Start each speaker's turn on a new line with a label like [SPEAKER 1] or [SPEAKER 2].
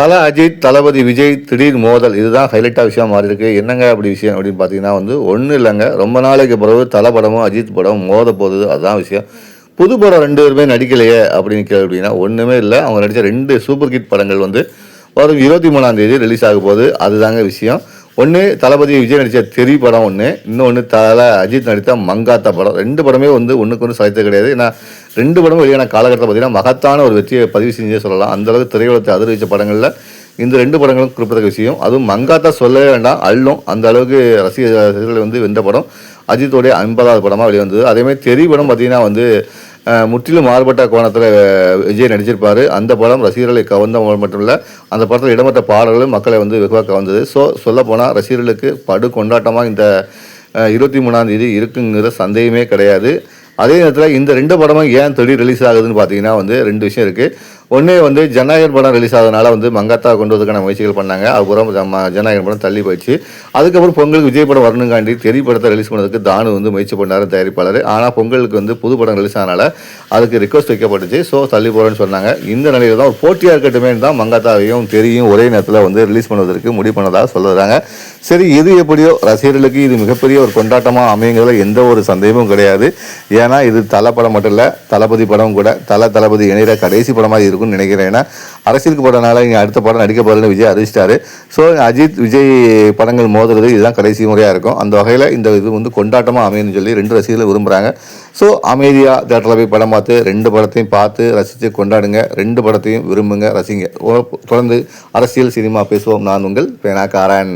[SPEAKER 1] தல அஜித் தளபதி விஜய் திடீர் மோதல் இதுதான் ஹைலைட்டாக விஷயம் மாறி இருக்கு என்னங்க அப்படி விஷயம் அப்படின்னு பார்த்தீங்கன்னா வந்து ஒன்றும் இல்லைங்க. ரொம்ப நாளைக்கு பிறகு தலை படமும் அஜித் படமும் மோத போகுது. அதுதான் விஷயம். புது படம் ரெண்டு பேருமே நடிக்கலையே அப்படின்னு கேள்வி அப்படின்னா ஒன்றுமே இல்லை. அவங்க நடித்த ரெண்டு சூப்பர் ஹிட் படங்கள் வந்து வரும் இருபத்தி மூணாம் தேதி ரிலீஸ் ஆக போகுது. அதுதாங்க விஷயம். ஒன்று தளபதி விஜய் நடித்த தெரி படம் ஒன்று இன்னொன்று தல அஜித் நடித்த மங்காத்தா படம். ரெண்டு படமே வந்து ஒன்றுக்கு ஒன்று சளைத்தது கிடையாது. ஏன்னா ரெண்டு படமும் வெளியான காலகட்டத்தில் பார்த்தீங்கன்னா மகத்தான ஒரு வெற்றியை பதிவு செஞ்சே சொல்லலாம். அந்தளவுக்கு திரையுலகத்தை அதிர்விச்ச படங்களில் இந்த ரெண்டு படங்களும் குறிப்பிடத்தக்க விஷயம். அதுவும் மங்காத்தா சொல்லவே வேண்டாம் அள்ளும். அந்த அளவுக்கு ரசிகர்கள் வந்து வென்ற படம். அஜித்தோடைய ஐம்பதாவது படமாக வெளிவந்தது. அதேமாதிரி தெரி படம் பார்த்தீங்கன்னா வந்து முற்றிலும் மாறுபட்ட கோணத்தில் விஜய் நடிச்சிருப்பார். அந்த படம் ரசிகர்களை கவர்ந்த மட்டும் இல்லை அந்த படத்தில் இடம்பெற்ற பாடல்களும் மக்களை வந்து வெகுவாக கவர்ந்தது. ஸோ சொல்லப்போனால் ரசிகர்களுக்கு படு கொண்டாட்டமாக இந்த இருபத்தி மூணாம் தேதி இருக்குங்கிற சந்தேகமே கிடையாது. அதே நேரத்தில் இந்த ரெண்டு படமும் ஏன் தொழில் ரிலீஸ் ஆகுதுன்னு பார்த்தீங்கன்னா வந்து ரெண்டு விஷயம் இருக்குது ஒன்றே வந்து ஜனநாயகன் படம் ரிலீஸ் ஆகுதுனால வந்து மங்காத்தா கொண்டு வரதுக்கான முயற்சிகள் பண்ணாங்க. அதுக்கப்புறம் ஜம- ஜனநாயகன் படம் தள்ளி போயிடுச்சு. அதுக்கப்புறம் பொங்கலுக்கு விஜய் படம் வரணுங்காண்டி தெரி படத்தை ரிலீஸ் பண்ணதுக்கு தானு வந்து முயற்சி பண்ணார் தயாரிப்பாளர். ஆனால் பொங்கலுக்கு வந்து புது படம் ரிலீஸ் ஆனால அதுக்கு ரிக்வஸ்ட் வைக்கப்பட்டுச்சு. ஸோ தள்ளி போகிறேன்னு சொன்னாங்க. இந்த நிலையில் தான் ஒரு போட்டியாக இருக்கட்டுமே தான் மங்காத்தாவையும் தெரியும் ஒரே நேரத்தில் வந்து ரிலீஸ் பண்ணுவதற்கு முடிவு பண்ணதாக சொல்லுறாங்க. சரி எது எப்படியோ ரசிகர்களுக்கு இது மிகப்பெரிய ஒரு கொண்டாட்டமாக அமையுங்கிறதுல எந்த ஒரு சந்தேகமும் கிடையாது. ஏன்னா இது தலை படம் மட்டும் இல்லை தளபதி படம் கூட தல தளபதி இணையிற கடைசி படமாக இருக்கும் இருக்கும்னு நினைக்கிறேன். ஏன்னா அரசியலுக்கு போகிறனால இங்கே அடுத்த படம் நடிக்க போகிறேன்னு விஜய் அறிவிச்சிட்டாரு. ஸோ அஜித் விஜய் படங்கள் மோதுறது இதுதான் கடைசி முறையாக இருக்கும். அந்த வகையில் இந்த இது வந்து கொண்டாட்டமாக அமையும்னு சொல்லி ரெண்டு ரசிகர்கள் விரும்புகிறாங்க ஸோ அமைதியாக தேட்டரில் போய் படம் பார்த்து ரெண்டு படத்தையும் பார்த்து ரசித்து கொண்டாடுங்க. ரெண்டு படத்தையும் விரும்புங்க ரசிங்க. தொடர்ந்து அரசியல் சினிமா பேசுவோம். நான் உங்கள் பேனா காரன்